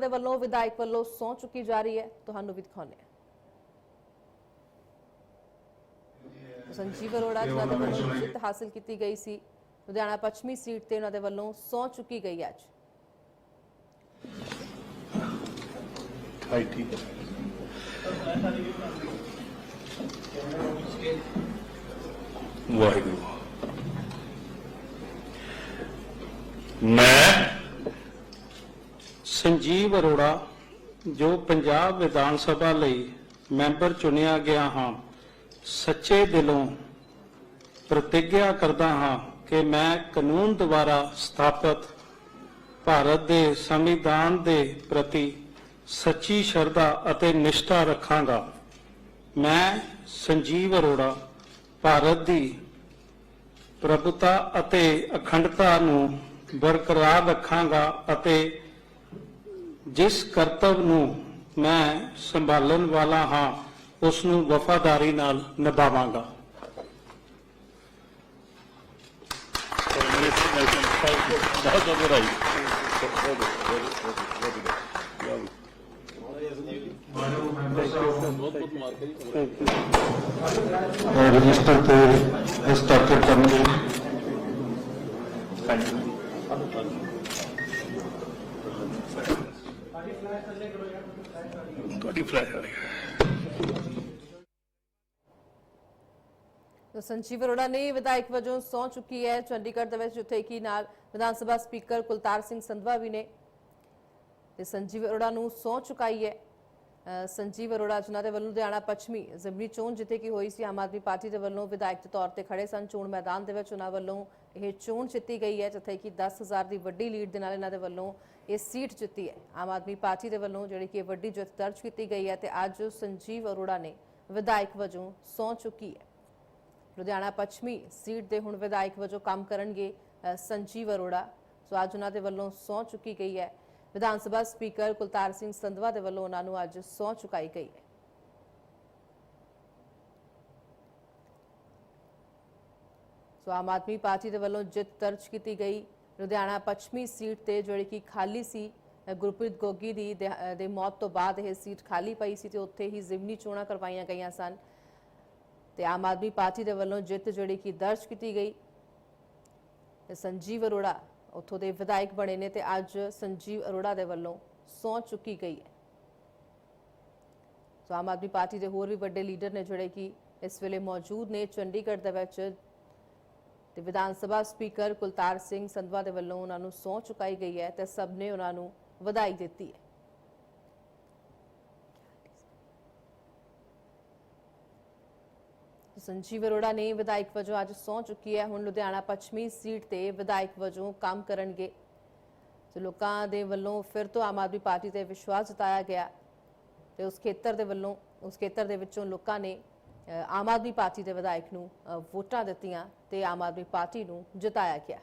ਦੇ ਵੱਲੋਂ, ਵਿਧਾਇਕ ਵੱਲੋਂ ਸਹੁੰ ਚੁੱਕੀ ਜਾ ਰਹੀ ਹੈ। ਤੁਹਾਨੂੰ ਵੀ ਦਿਖਾਉਂਦੇ ਹਾਂ। ਸੰਜੀਵ ਅਰੋੜਾ, ਜਿਨ੍ਹਾਂ ਦੇ ਵੱਲੋਂ ਜਿੱਤ ਹਾਸਲ ਕੀਤੀ ਗਈ ਸੀ, ਲੁਧਿਆਣਾ ਪੱਛਮੀ ਸੀਟ ਤੇ ਉਹਨਾਂ ਦੇ ਵੱਲੋਂ ਸਹੁੰ ਚੁੱਕੀ ਗਈ ਅੱਜ। ਹਾਈ, ਠੀਕ ਹੈ। ਵਾਹਿਗੁਰੂ। ਮੈਂ ਸੰਜੀਵ ਅਰੋੜਾ, ਜੋ ਪੰਜਾਬ ਵਿਧਾਨ ਸਭਾ ਲਈ ਮੈਂਬਰ ਚੁਣਿਆ ਗਿਆ ਹਾਂ, ਸੱਚੇ ਦਿਲੋਂ ਪ੍ਰਤੀਗਿਆ ਕਰਦਾ ਹਾਂ ਕਿ ਮੈਂ ਕਾਨੂੰਨ ਦੁਆਰਾ ਸਥਾਪਿਤ ਭਾਰਤ ਦੇ ਸੰਵਿਧਾਨ ਦੇ ਪ੍ਰਤੀ ਸੱਚੀ ਸ਼ਰਧਾ ਅਤੇ ਨਿਸ਼ਠਾ ਰੱਖਾਂਗਾ। ਮੈਂ ਸੰਜੀਵ ਅਰੋੜਾ, ਭਾਰਤ ਦੀ ਪ੍ਰਭੁਤਾ ਅਤੇ ਅਖੰਡਤਾ ਨੂੰ ਬਰਕਰਾਰ ਰੱਖਾਂਗਾ ਅਤੇ ਜਿਸ ਕਰਤਵ ਨੂੰ ਮੈਂ ਸੰਭਾਲਣ ਵਾਲਾ ਹਾਂ, ਉਸ ਨੂੰ ਵਫਾਦਾਰੀ ਨਾਲ ਨਿਭਾਵਾਂਗਾ। ਬਹੁਤ ਬਹੁਤ ਰਜਿਸਟਰ ਤੇ ਹਸਤਾਖਰ ਕਰਨਗੇ। ਤੁਹਾਡੀ ਫਲੈਸ਼ ਆ ਰਹੀ ਹੈ। ਤਾਂ ਸੰਜੀਵ ਅਰੋੜਾ ਨੇ ਵਿਧਾਇਕ ਵਜੋਂ ਸਹੁੰ ਚੁੱਕੀ ਹੈ ਚੰਡੀਗੜ੍ਹ ਦੇ ਵਿੱਚ, ਜਿੱਥੇ ਕਿ ਨਾਲ ਵਿਧਾਨ ਸਭਾ ਸਪੀਕਰ ਕੁਲਤਾਰ ਸਿੰਘ ਸੰਧਵਾ ਵੀ ਨੇ। ਤੇ ਸੰਜੀਵ ਅਰੋੜਾ ਨੂੰ ਸਹੁੰ ਚੁਕਾਈ ਹੈ। ਸੰਜੀਵ ਅਰੋੜਾ, ਜਿਨ੍ਹਾਂ ਦੇ ਵੱਲੋਂ ਲੁਧਿਆਣਾ ਪੱਛਮੀ ਜ਼ਿਮਨੀ ਚੋਣ ਜਿੱਥੇ ਕਿ ਹੋਈ ਸੀ, ਆਮ ਆਦਮੀ ਪਾਰਟੀ ਦੇ ਵੱਲੋਂ ਵਿਧਾਇਕ ਦੇ ਤੌਰ ਤੇ ਖੜੇ ਸਨ। ਚੋਣ ਮੈਦਾਨ ਦੇ ਵਿੱਚ ਉਹਨਾਂ ਵੱਲੋਂ ਇਹ ਚੋਣ ਜਿੱਤੀ ਗਈ ਹੈ, ਜਿੱਥੇ ਕਿ 10000 ਦੀ ਵੱਡੀ ਲੀਡ ਦੇ ਨਾਲ ਇਹਨਾਂ ਦੇ ਵੱਲੋਂ ਇਹ ਸੀਟ ਜਿੱਤੀ ਹੈ। ਆਮ ਆਦਮੀ ਪਾਰਟੀ ਦੇ ਵੱਲੋਂ ਜਿਹੜੀ ਕਿ ਇਹ ਵੱਡੀ ਜਿੱਤ ਦਰਜ ਕੀਤੀ ਗਈ ਹੈ ਤੇ ਅੱਜ ਸੰਜੀਵ ਅਰੋੜਾ ਨੇ ਵਿਧਾਇਕ ਵਜੋਂ ਸਹੁੰ ਚੁੱਕੀ ਹੈ। ਲੁਧਿਆਣਾ ਪੱਛਮੀ ਸੀਟ ਦੇ ਹੁਣ ਵਿਧਾਇਕ ਵਜੋਂ ਕੰਮ ਕਰਨਗੇ ਸੰਜੀਵ ਅਰੋੜਾ। ਸੋ ਅੱਜ ਉਹਨਾਂ ਦੇ ਵੱਲੋਂ ਸਹੁੰ ਚੁੱਕੀ ਗਈ ਹੈ। ਵਿਧਾਨ ਸਭਾ ਸਪੀਕਰ ਕੁਲਤਾਰ ਸਿੰਘ ਸੰਧਵਾ ਦੇ ਵੱਲੋਂ ਉਹਨਾਂ ਨੂੰ ਅੱਜ ਸਹੁੰ ਚੁਕਾਈ ਗਈ ਹੈ। ਸੋ ਆਮ ਆਦਮੀ ਪਾਰਟੀ ਦੇ ਵੱਲੋਂ ਜਿੱਤ ਦਰਜ ਕੀਤੀ ਗਈ। ਲੁਧਿਆਣਾ ਪੱਛਮੀ ਸੀਟ ਤੇ ਜਿਹੜੀ ਕਿ ਖਾਲੀ ਸੀ ਗੁਰਪ੍ਰੀਤ ਗੋਗੀ ਦੀ ਦੇ ਮੌਤ ਤੋਂ ਬਾਅਦ ਇਹ ਸੀਟ ਖਾਲੀ ਪਈ ਸੀ ਤੇ ਉੱਥੇ ਹੀ ਜ਼ਿਮਨੀ ਚੋਣਾਂ ਕਰਵਾਈਆਂ ਗਈਆਂ ਸਨ। ਤੇ ਆਮ ਆਦਮੀ ਪਾਰਟੀ ਦੇ ਵੱਲੋਂ ਜਿੱਤ ਜਿਹੜੀ ਕਿ ਦਰਜ ਕੀਤੀ ਗਈ। ਸੰਜੀਵ ਅਰੋੜਾ ਉੱਥੋਂ ਦੇ ਵਿਧਾਇਕ ਬਣੇ ਨੇ ਤੇ ਅੱਜ ਸੰਜੀਵ ਅਰੋੜਾ ਦੇ ਵੱਲੋਂ ਸਹੁੰ ਚੁੱਕੀ ਗਈ ਹੈ। ਸੋ ਆਮ ਆਦਮੀ ਪਾਰਟੀ ਦੇ ਹੋਰ ਵੀ ਵੱਡੇ ਲੀਡਰ ਨੇ ਜਿਹੜੇ ਕਿ ਇਸ ਵੇਲੇ ਮੌਜੂਦ ਨੇ ਚੰਡੀਗੜ੍ਹ ਦੇ ਵਿੱਚ ਤੇ ਵਿਧਾਨ ਸਭਾ ਸਪੀਕਰ ਕੁਲਤਾਰ ਸਿੰਘ ਸੰਧਵਾ ਦੇ ਵੱਲੋਂ ਉਹਨਾਂ ਨੂੰ ਸਹੁੰ ਚੁਕਾਈ ਗਈ ਹੈ ਤੇ ਸਭ ਨੇ ਉਹਨਾਂ ਨੂੰ ਵਧਾਈ ਦਿੱਤੀ ਹੈ। ਸੰਜੀਵ ਅਰੋੜਾ ਨੇ ਵਿਧਾਇਕ ਵਜੋਂ ਅੱਜ ਸਹੁੰ ਚੁੱਕੀ ਹੈ। ਹੁਣ ਲੁਧਿਆਣਾ ਪੱਛਮੀ ਸੀਟ ਤੇ ਵਿਧਾਇਕ ਵਜੋਂ ਕੰਮ ਕਰਨਗੇ। ਤੇ ਲੋਕਾਂ ਦੇ ਵੱਲੋਂ ਫਿਰ ਤੋਂ ਆਮ ਆਦਮੀ ਪਾਰਟੀ ਤੇ ਵਿਸ਼ਵਾਸ ਜਤਾਇਆ ਗਿਆ। ਤੇ ਉਸ ਖੇਤਰ ਦੇ ਵੱਲੋਂ, ਉਸ ਖੇਤਰ ਦੇ ਵਿੱਚੋਂ ਲੋਕਾਂ ਨੇ ਆਮ ਆਦਮੀ ਪਾਰਟੀ ਦੇ ਵਿਧਾਇਕ ਨੂੰ ਵੋਟਾਂ ਦਿੱਤੀਆਂ ਤੇ ਆਮ ਆਦਮੀ ਪਾਰਟੀ ਨੂੰ ਜਿਤਾਇਆ ਗਿਆ।